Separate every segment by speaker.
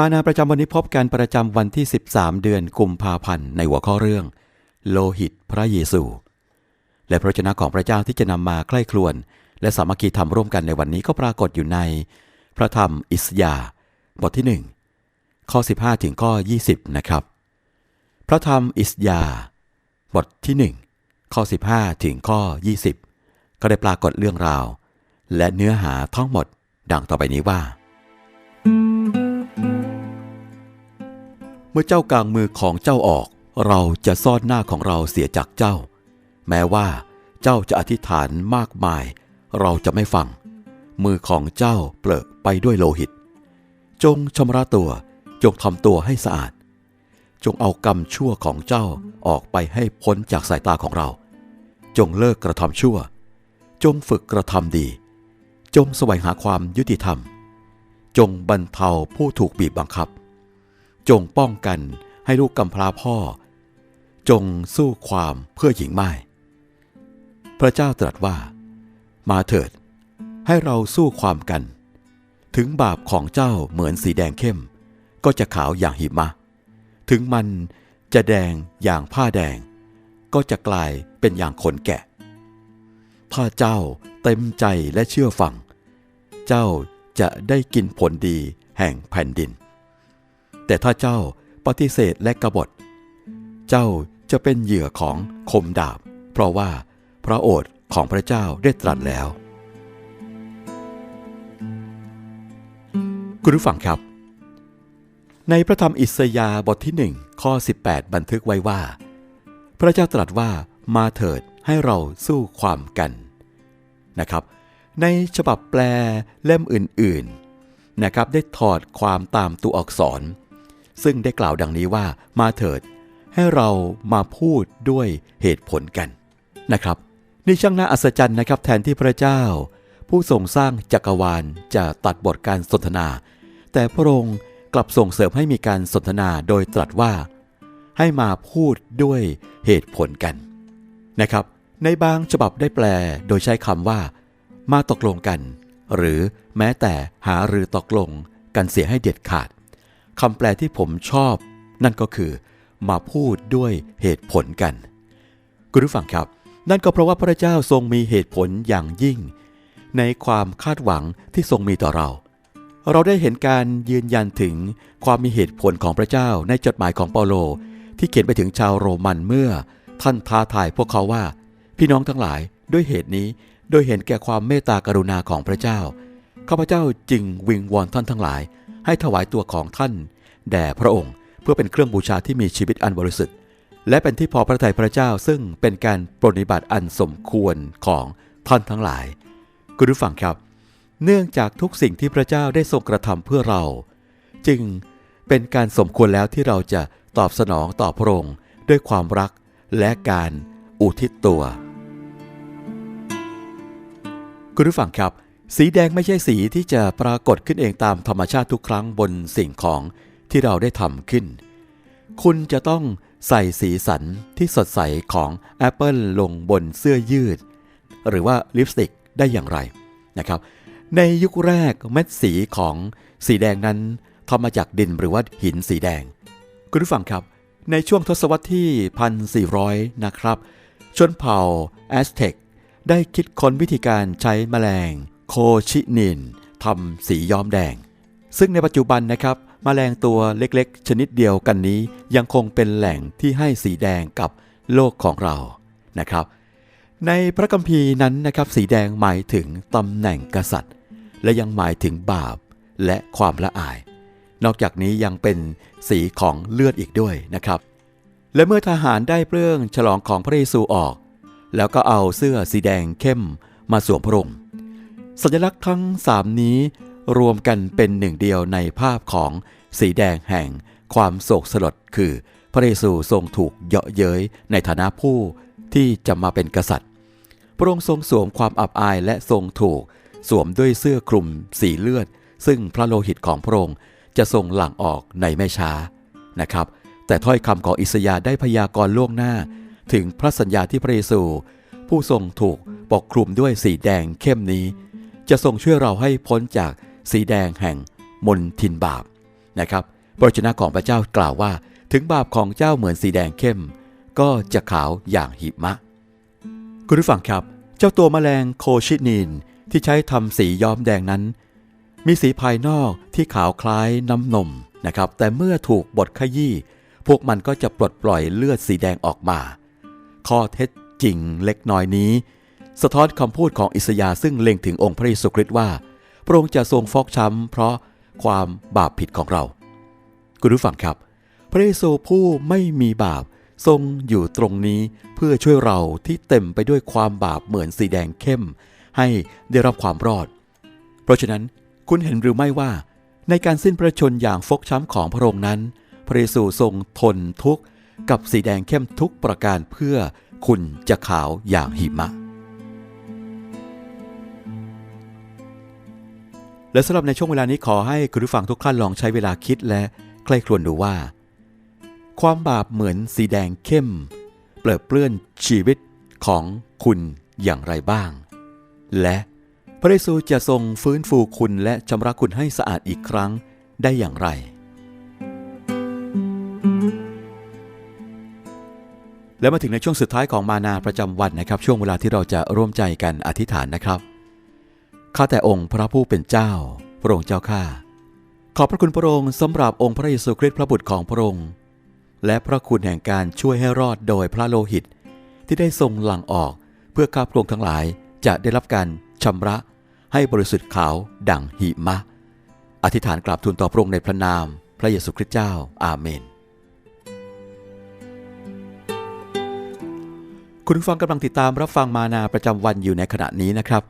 Speaker 1: มานาประจำวันนี้พบกันประจำวันที่ 13 เดือนกุมภาพันธ์ในหัวข้อเรื่อง โลหิตพระเยซู และพระเจนะของพระเจ้าที่จะนำมาใกล้ครวน และสามัคคีธรรมร่วมกันในวันนี้ก็ปรากฏอยู่ใน พระธรรมอิสยาห์บทที่ 1 ข้อ 15 ถึงข้อ 20 นะครับ พระธรรมอิสยาห์บทที่ 1 ข้อ 15 ถึงข้อ 20 ก็ได้ปรากฏเรื่องราว และเนื้อหาทั้งหมดดังต่อไปนี้ว่า มื่อเจ้ากางมือของเจ้าออก เราจะซ่อนหน้าของเราเสียจากเจ้า แม้ว่าเจ้าจะอธิษฐานมากมาย เราจะไม่ฟัง มือของเจ้าเปลอะไปด้วยโลหิต จงชำระตัว จงทำตัวให้สะอาด จงเอากรรมชั่วของเจ้าออกไปให้พ้นจากสายตาของเรา จงเลิกกระทำชั่ว จงฝึกกระทำดี จงแสวงหาความยุติธรรม จงบรรเทาผู้ถูกบีบบังคับ จงป้องกันให้ลูกกำพร้าพ่อ จงสู้ความเพื่อหญิงไม้พระเจ้าตรัสว่า มาเถิด ให้เราสู้ความกัน ถึงบาปของเจ้าเหมือนสีแดงเข้ม ก็จะขาวอย่างหิมะ ถึงมันจะแดงอย่างผ้าแดง ก็จะกลายเป็นอย่างขนแกะ ถ้าเจ้าเต็มใจและเชื่อฟัง เจ้าจะได้กินผลดีแห่งแผ่นดิน แต่ถ้าเจ้าปฏิเสธและกบฏ เจ้าจะเป็นเหยื่อของคมดาบ เพราะว่าพระโอษฐ์ของพระเจ้าได้ตรัสแล้ว คุณผู้ฟังครับ ในพระธรรมอิสยาห์บทที่หนึ่งข้อ 18 บันทึกไว้ว่า พระเจ้าตรัสว่ามาเถิดให้เราสู้ความกันนะครับ ในฉบับแปลเล่มอื่นๆนะครับได้ถอดความตามตัวอักษร ซึ่งได้กล่าวดังนี้ว่ามาเถิด ให้เรามาพูดด้วยเหตุผลกันนะครับ นี่ช่างน่าอัศจรรย์นะครับ แทนที่พระเจ้า ผู้ทรงสร้างจักรวาลจะตัดบทการสนทนา แต่พระองค์กลับส่งเสริมให้มีการสนทนาโดยตรัสว่า ให้มาพูดด้วยเหตุผลกันนะครับ ในบางฉบับได้แปลโดยใช้คำว่า มาตกลงกัน หรือแม้แต่หารือตกลงกันเสียให้เด็ดขาด คำแปลที่ผมชอบ นั่นก็คือ มาพูดด้วยเหตุผลกัน คุณผู้ฟังครับ นั่นก็เพราะว่าพระเจ้าทรงมีเหตุผลอย่างยิ่ง ในความคาดหวังที่ทรงมีต่อเรา เราได้เห็นการยืนยันถึงความมีเหตุผลของพระเจ้าในจดหมายของเปาโล ที่เขียนไปถึงชาวโรมันเมื่อ ท่านท้าทายพวกเขาว่า พี่น้องทั้งหลายด้วยเหตุนี้โดยเห็นแก่ความเมตตากรุณาของพระเจ้าข้าพเจ้าจึงวิงวอนท่านทั้งหลาย ให้ถวายตัวของท่าน แด่พระองค์เพื่อเป็นเครื่องบูชาที่มีชีวิตอันบริสุทธิ์ และเป็นที่พอพระทัยพระเจ้าซึ่งเป็นการปรนนิบัติอันสมควรของท่านทั้งหลาย คุณผู้ฟังครับ เนื่องจากทุกสิ่งที่พระเจ้าได้ทรงกระทำเพื่อเรา จึงเป็นการสมควรแล้วที่เราจะตอบสนองต่อพระองค์ด้วยความรักและการอุทิศตัว คุณผู้ฟังครับ สีแดงไม่ใช่สีที่จะปรากฏขึ้นเองตามธรรมชาติทุกครั้งบนสิ่งของที่เราได้ทำขึ้น คุณจะต้องใส่สีสันที่สดใสของแอปเปิลลงบนเสื้อยืด หรือว่าลิปสติกได้อย่างไรนะครับ ในยุคแรกเม็ดสีของสีแดงนั้นทำมาจากดินหรือว่าหินสีแดง คุณผู้ฟังครับ ในช่วงทศวรรษที่ 1400 นะครับ ชนเผ่าแอสเท็กได้คิดค้นวิธีการใช้แมลง โคชินินทำสีย้อมแดง ซึ่งในปัจจุบันนะครับมแมลงตัวเล็กๆ ชนิดเดียวกันนี้ยังคงเป็นแหล่งที่ให้สีแดงกับโลกของเรานะครับ ในพระคัมภีร์นั้นนะครับสีแดงหมายถึงตำแหน่งกษัตริย์ และยังหมายถึงบาปและความละอาย นอกจากนี้ยังเป็นสีของเลือดอีกด้วยนะครับ และเมื่อทหารได้เปลื้องฉลองของพระเยซูออก แล้วก็เอาเสื้อสีแดงเข้มมาสวมพระองค์ สัญลักษณ์ทั้งสามนี้รวมกันเป็นหนึ่งเดียวในภาพของสีแดงแห่งความโศกสลดคือ พระเยซูทรงถูกเยาะเย้ยในฐานะผู้ที่จะมาเป็นกษัตริย์ พระองค์ทรงสวมความอับอายและทรงถูก สวมด้วยเสื้อคลุมสีเลือด ซึ่งพระโลหิตของพระองค์จะทรงหลั่งออกในไม่ช้านะครับ แต่ถ้อยคำของอิสยาได้พยากรณ์ล่วงหน้า ถึงพระสัญญาที่พระเยซู ผู้ทรงถูกปกคลุมด้วยสีแดงเข้มนี้ จะทรงช่วยเราให้พ้นจากสีแดงแห่งมนทินบาปนะครับพระวจนะของพระเจ้ากล่าวว่า ถึงบาปของเจ้าเหมือนสีแดงเข้ม ก็จะขาวอย่างหิมะ คุณผู้ฟังครับ เจ้าตัวแมลงโคชินีนที่ใช้ทำสีย้อมแดงนั้น มีสีภายนอกที่ขาวคล้ายน้ำนมนะครับ แต่เมื่อถูกบดขยี้พวกมันก็จะปลดปล่อยเลือดสีแดงออกมา ข้อเท็จจริงเล็กน้อยนี้ สะท้อนคำพูดของอิสยาซึ่งเล็งถึงองค์พระเยซูคริสต์ว่า พระองค์จะทรงฟอกช้ำ เพราะความบาปผิดของเรา คุณผู้ฟังครับ พระเยซูผู้ไม่มีบาปทรงอยู่ตรงนี้เพื่อช่วยเราที่เต็มไปด้วยความบาปเหมือนสีแดงเข้ม ให้ได้รับความรอด เพราะฉะนั้นคุณเห็นหรือไม่ว่า ในการสิ้นพระชนม์อย่างฟกช้ำของพระองค์นั้น พระเยซูทรงทนทุกข์กับสีแดงเข้มทุกประการเพื่อคุณจะขาวอย่างหิมะ และสำหรับในช่วงเวลานี้ขอให้คุณผู้ฟังทุกท่านลองใช้เวลาคิดและใกล้ครวญดูว่า ความบาปเหมือนสีแดงเข้ม เปลือเปลื้อนชีวิตของคุณอย่างไรบ้าง และพระเยซูจะทรงฟื้นฟูคุณและชำระคุณให้สะอาดอีกครั้งได้อย่างไร และมาถึงในช่วงสุดท้ายของมานาประจำวันนะครับ ช่วงเวลาที่เราจะร่วมใจกันอธิษฐานนะครับ ข้าแต่องค์พระผู้เป็นเจ้า พระองค์เจ้าข้า ขอบพระคุณพระองค์สำหรับองค์พระเยซูคริสต์พระบุตรของพระองค์ และพระคุณแห่งการช่วยให้รอดโดยพระโลหิต ที่ได้ทรงหลั่งออกเพื่อข้าพระองค์ทั้งหลายจะได้รับการชำระให้บริสุทธิ์ขาวดั่งหิมะ อธิษฐานกราบทูลต่อพระองค์ในพระนาม พระเยซูคริสต์เจ้า อาเมน คุณฟังกำลังติดตามรับฟังมานาประจำวันอยู่ในขณะนี้นะครับ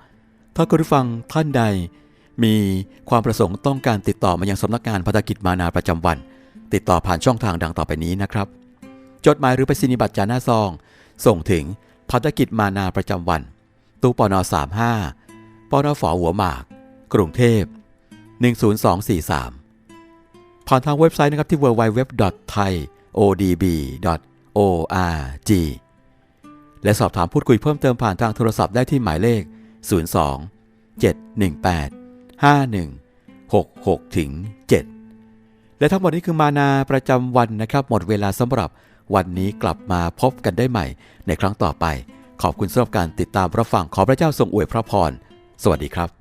Speaker 1: ถ้าคุณผู้ฟังท่านใด มีความประสงค์ต้องการติดต่อมายังสำนักงานพัฒกิจมานาประจำวัน ติดต่อผ่านช่องทางดังต่อไปนี้นะครับ จดหมายหรือไปรษณียบัตรจาหน้าซอง ส่งถึงพัฒกิจมานาประจำวัน ตู้ปน35ปนฝหัวหมาก กรุงเทพ 10243 ผ่านทางเว็บไซต์นะครับที่ www.thaiodb.org และสอบถามพูดคุยเพิ่มเติมผ่านทางโทรศัพท์ได้ที่หมายเลข 02 718 5166ถึง7และทั้งหมดนี้คือมานาประจำวันนะครับ หมดเวลาสำหรับวันนี้กลับมาพบกันได้ใหม่ ในครั้งต่อไป ขอบคุณสำหรับการติดตามรับฟังขอพระเจ้าทรงอวยพระพร สวัสดีครับ